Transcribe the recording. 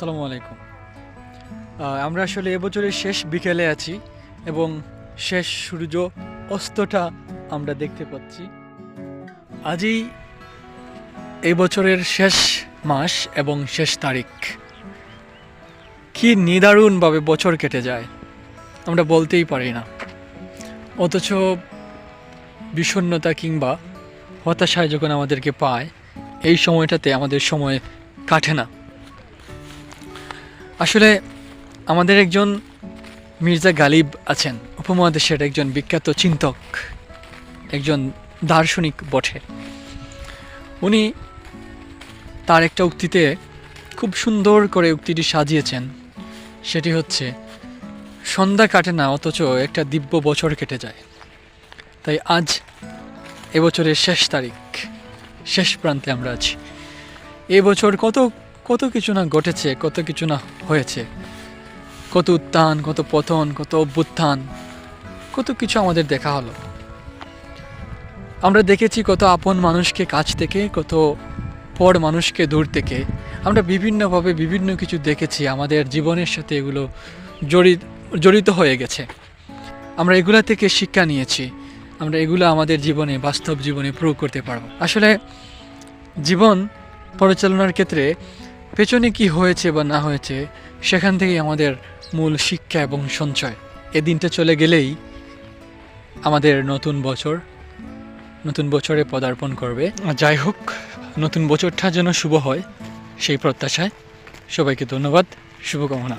আসসালামু আলাইকুম। আমরা আসলে এবছরের শেষ বিকেলে আছি এবং শেষ সূর্য অস্তটা আমরা দেখতে পাচ্ছি। আজই এই বছরের শেষ মাস এবং শেষ তারিখ। কি নিদারুণভাবে বছর কেটে যায়, আমরা বলতেই পারি না। অথচ বিষণ্ণতা কিংবা হতাশায় যখন আমাদেরকে পায়, এই সময়টাতে আমাদের সময় কাটে না। আসলে আমাদের একজন মির্জা গালিব আছেন, উপমহাদেশের একজন বিখ্যাত চিন্তক, একজন দার্শনিক বটে। উনি তার একটা উক্তিতে খুব সুন্দর করে উক্তিটি সাজিয়েছেন, সেটি হচ্ছে, সন্ধ্যা কাটে না, অথচ একটা দিব্য বছর কেটে যায়। তাই আজ এবছরের শেষ তারিখ, শেষ প্রান্তে আমরা আছি। এবছর কত কত কিছু না ঘটেছে, কত কিছু না হয়েছে। কত উত্থান, কত পতন, কত অভ্যুত্থান, কত কিছু আমাদের দেখা হলো। আমরা দেখেছি কত আপন মানুষকে কাছ থেকে, কত পর মানুষকে দূর থেকে। আমরা বিভিন্নভাবে বিভিন্ন কিছু দেখেছি, আমাদের জীবনের সাথে এগুলো জড়িত জড়িত হয়ে গেছে। আমরা এগুলা থেকে শিক্ষা নিয়েছি, আমরা এগুলো আমাদের জীবনে, বাস্তব জীবনে প্রয়োগ করতে পারব। আসলে জীবন পরিচালনার ক্ষেত্রে পেছনে কি হয়েছে বা না হয়েছে, সেখান থেকেই আমাদের মূল শিক্ষা এবং সঞ্চয়। এ দিনটা চলে গেলেই আমাদের নতুন বছর, নতুন বছরে পদার্পণ করবে। যাই হোক, নতুন বছরটা যেন শুভ হয়, সেই প্রত্যাশায় সবাইকে ধন্যবাদ, শুভকামনা।